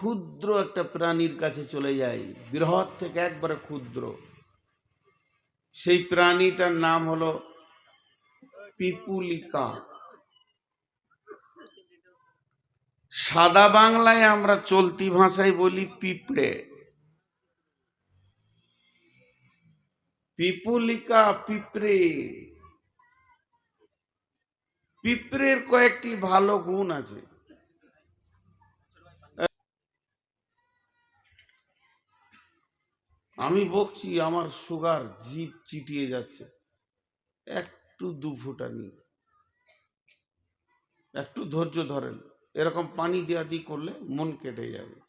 ক্ষুদ্র একটা প্রাণীর কাছে চলে যাই বৃহৎ থেকে একবারে ক্ষুদ্র। সেই প্রাণীটার নাম হলো পিপুলিকা। সাদা বাংলায় আমরা চলতি ভাষায় বলি পিঁপড়ে। পিপুলিকা, পিঁপড়ে। পিঁপড়ের কয়েকটি ভালো গুণ আছে। আমি বকছি, আমার সুগার জিভ চিটিয়ে যাচ্ছে। একটু দু ফুটা নিয়ে একটু ধৈর্য ধরেন। এরকম পানি দেওয়া দিয়ে করলে মন কেটে যাবে।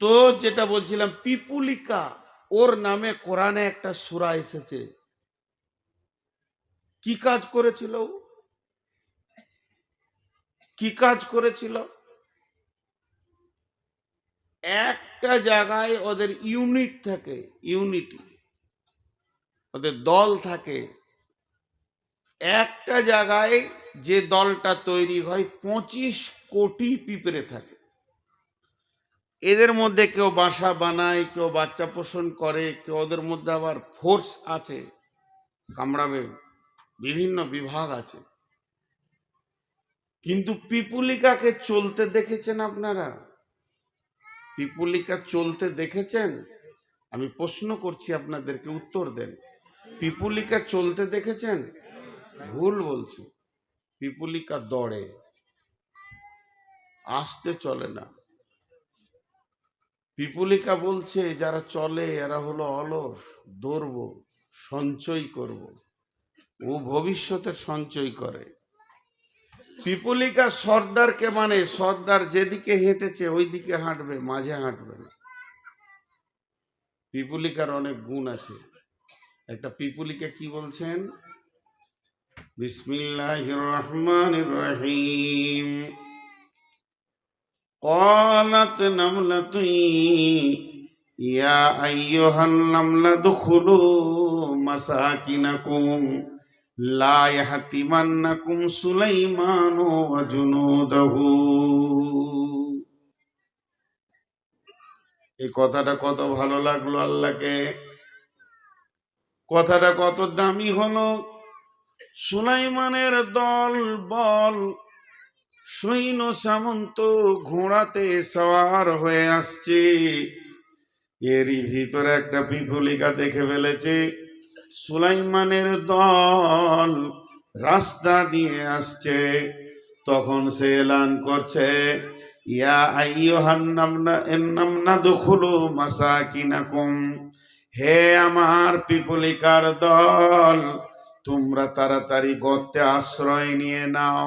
তো যেটা বলছিলাম, পিপুলিকা, ওর নামে কোরআনে একটা সুরা এসেছে। কি কাজ করেছিল? কি কাজ করেছিল? একটা জায়গায় ওদের ইউনিট থাকে, ইউনিটি। ওদের দল থাকে। একটা জায়গায় যে দলটা তৈরি হয়, পঁচিশ কোটি পিঁপড়ে থাকে। এদের মধ্যে কেউ বাসা বানায়, কেউ বাচ্চা পোষণ করে, কেউ ওদের মধ্যে আবার ফোর্স আছে। কামড়াবে, বিভিন্ন বিভাগ আছে। কিন্তু পিপুলিকাকে চলতে দেখেছেন আপনারা? পিপুলিকা চলতে দেখেছেন? আমি প্রশ্ন করছি আপনাদেরকে উত্তর দেন। পিপুলিকা চলতে দেখেছেন? ভুল বলছি। পিপুলিকা দড়ে। আসতে চলে না। পিপুলিকা বলছে, যারা চলে, এরা হলো অলস, দৌড়ব, সঞ্চয় করব। ও ভবিষ্যতের সঞ্চয় করে। পিপুলিকা সর্দারকে মানে সর্দার যেদিকে হেঁটেছে ওই দিকে হাঁটবে মাঝে হাঁটবে না পিপুলিকার অনেক গুণ আছে একটা পিপুলিকা কি বলছেন বিসমিল্লাহির রহমানির রহিম قالت نملة يا أيها النمل ادخلوا مساكنكم লা ইয়াহতিমান্নাকুম সুলাইমানু এই কথাটা কত ভালো লাগল আল্লাহকে। কথাটা কত দামি হলো। সুলাইমানের দল বল সৈন্য সামন্ত ঘোড়াতে সওয়ার হয়ে আসছে। এরই ভিতরে একটা পিপুলিকা দেখে ফেলেছে। সুলাইমানের দল রাস্তা দিয়ে আসছে। তখন সে এলান করছে, ইয়া আইয়ুহান নামনা দুখুলু হে আমার পিপুলিকার দল, তোমরা তাড়াতাড়ি গর্তে আশ্রয় নিয়ে নাও।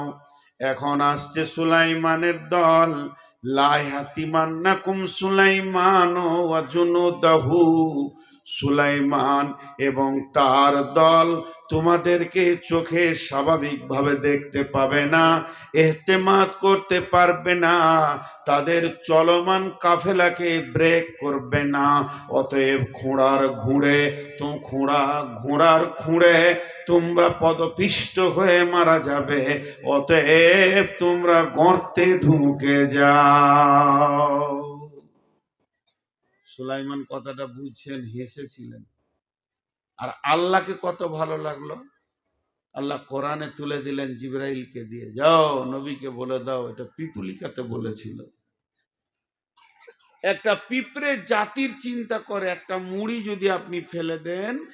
এখন আসছে সুলাইমানের দল লাই লাইহাতিমান্নাকুম সুলাইমান ওয়া জুনুদাহু। সুলাইমান এবং তার দল তোমাদেরকে চোখে স্বাভাবিকভাবে দেখতে পাবে না, এহতেমাত করতে পারবে না, তাদের চলমান কাফেলাকে ব্রেক করবে না, অতএব ঘোড়ার ঘুড়ে, তো, ঘোড়া, ঘোড়ার খুঁড়ে তোমরা পদপিষ্ট হয়ে মারা যাবে, অতএব তোমরা গর্তে ঢুকে যাও। সুলাইমান কথাটা বুঝছেন, হেসেছিলেন। আর আল্লাহকে কত ভালো লাগল? আল্লাহ কোরআনে তুলে দিলেন জিব্রাইলকে দিয়ে, যাও নবীকে বলে দাও। এটা পিপুলিকাতে বলেছিল। একটা পিঁপড়ে জাতির চিন্তা করে, একটা মুড়ি যদি আপনি ফেলে দেন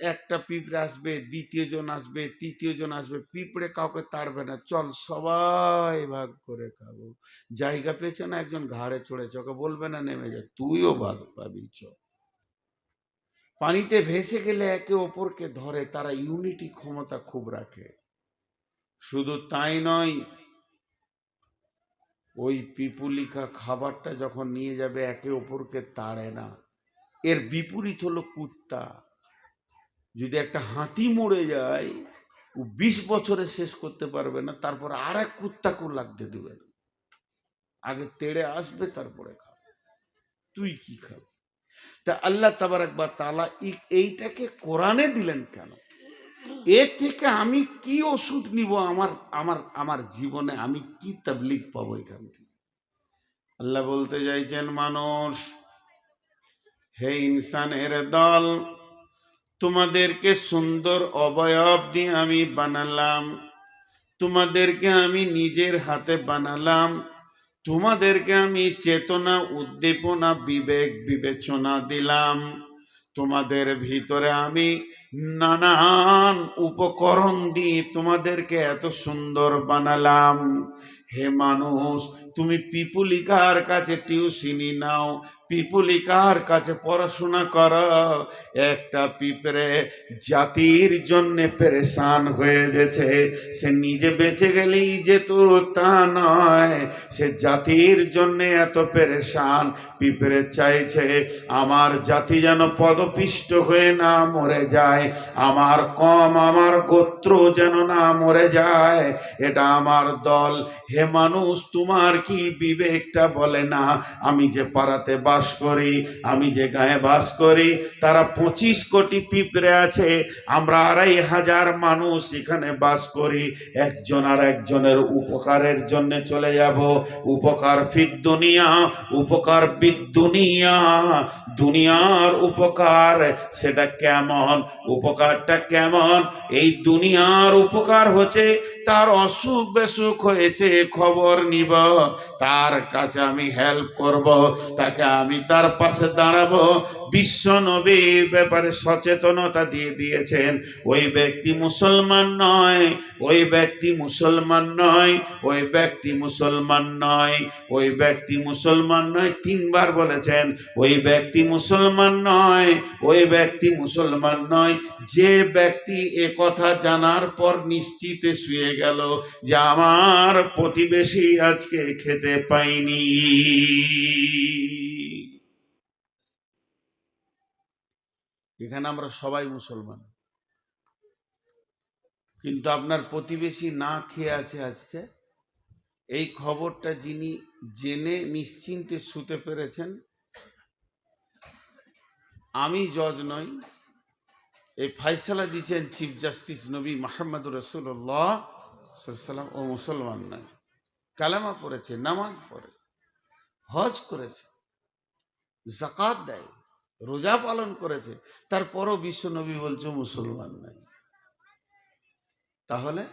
একটা পিঁপড়ে আসবে, দ্বিতীয় জন আসবে, তৃতীয় জন আসবে, পিঁপড়ে কাউকে তাড়বে না। চল সবাই ভাগ করে খাব। জায়গা পেয়েছে না একজন, ঘাড়ে চড়েছে, ওকে বলবে না নেমে যা, তুইও ভাগ পাবি, চ। পানিতে ভেসে গেলে একে অপরকে ধরে, তারা ইউনিটি ক্ষমতা খুব রাখে। শুধু তাই নয় ওই পিপুলিকা খাবারটা যখন নিয়ে যাবে, একে অপরকে তাড়ে না। এর বিপরীত হলো কুত্তা। যদি একটা হাতি মরে যায়, ও বিশ বছরে শেষ করতে পারবে না, তারপর আর এক কুত্তাকেও লাগতে দেবে না। আগে তেড়ে আসবে, তারপরে খাবে। তুই কি খাবি? তা আল্লাহ তাবার একবার তালা এইটাকে কোরআনে দিলেন কেন? এর থেকে আমি কি ওষুধ নিব আমার আমার আমার জীবনে? আমি কি তাবলিগ পাবো এখান থেকে? আল্লাহ বলতে চাইছেন, মানুষ, হে ইনসানের দল, তোমাদেরকে সুন্দর অবয়ব দিয়ে আমি বানালাম। তোমাদেরকে আমি নিজের হাতে বানালাম। তোমাদেরকে আমি চেতনা, উদ্দীপনা, বিবেক, বিবেচনা দিলাম। তোমাদের ভিতরে আমি নানান উপকরণ দিয়ে তোমাদেরকে এত সুন্দর বানালাম। হে মানুষ, তুমি পিপুলিকার কাছে টিউশনি নাও পিপুলিকার কাছে পড়াশোনা কর। একটা পিঁপড়ে জাতির জন্য পেরেশান হয়ে গেছে। সে নিজে বেঁচে গেলেই যেত তা নয়। সে জাতির জন্য এত পেরেশান। পিঁপড়ে চাইছে, আমার জাতি যেন পদপিষ্ট হয়ে না মরে যায়। আমার কম, আমার গোত্র যেন না মরে যায়। এটা আমার দল। হে মানুষ, তোমার কি বিবেকটা বলে না? আমি যে পাড়াতে বাস করি, আমি যে গায়ে বাস করি, তারা পঁচিশ কোটি পিঁপড়ে আছে, আমরা আড়াই হাজার মানুষ এখানে বাস করি, একজন আর একজনের উপকারের জন্য চলে যাব, উপকার ফির দুনিয়া, উপকার বিদ দুনিয়া, দুনিয়ার উপকার সেটা কেমন, উপকারটা কেমন, এই দুনিয়ার উপকার হচ্ছে তার অসুখ বেসুখ হয়েছে, খবর নিব, তার কাছে আমি হেল্প করব, তাকে আমি তার পাশে দাঁড়াবো। বিশ্ব নবী ব্যাপারে সচেতনতা দিয়ে দিয়েছেন। ওই ব্যক্তি মুসলমান নয়, ওই ব্যক্তি মুসলমান নয়, ওই ব্যক্তি মুসলমান নয়, ওই ব্যক্তি মুসলমান নয় তিনবার বলেছেন, ওই ব্যক্তি মুসলমান নয়, ওই ব্যক্তি মুসলমান নয়। যে ব্যক্তি এ কথা জানার পর নিশ্চিতে শুয়ে গেল যে আমার প্রতিবেশী আজকে খেতে পাইনি এখানে আমরা সবাই মুসলমান। কিন্তু আপনার প্রতিবেশী না খেয়ে আছে আজকে, এই খবরটা যিনি জেনে নিশ্চিন্তে শুতে পেরেছেন, আমি জজ নই, এই ফাইসালা দিচ্ছেন চিফ জাস্টিস নবী মাহমদ রসুল্লাহ সাল্লাম ও মুসলমান নয়। কালামা পড়েছে, নামাজ পড়ে, হজ করেছে জাকাত দেয়। রোজা পালন করেছে, তারপরও বিশ্ব নবী বলছে মুসলমান নাই। তাহলে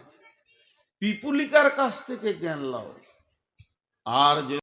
পিপুলিকার কাছ থেকে জ্ঞান লাও। আর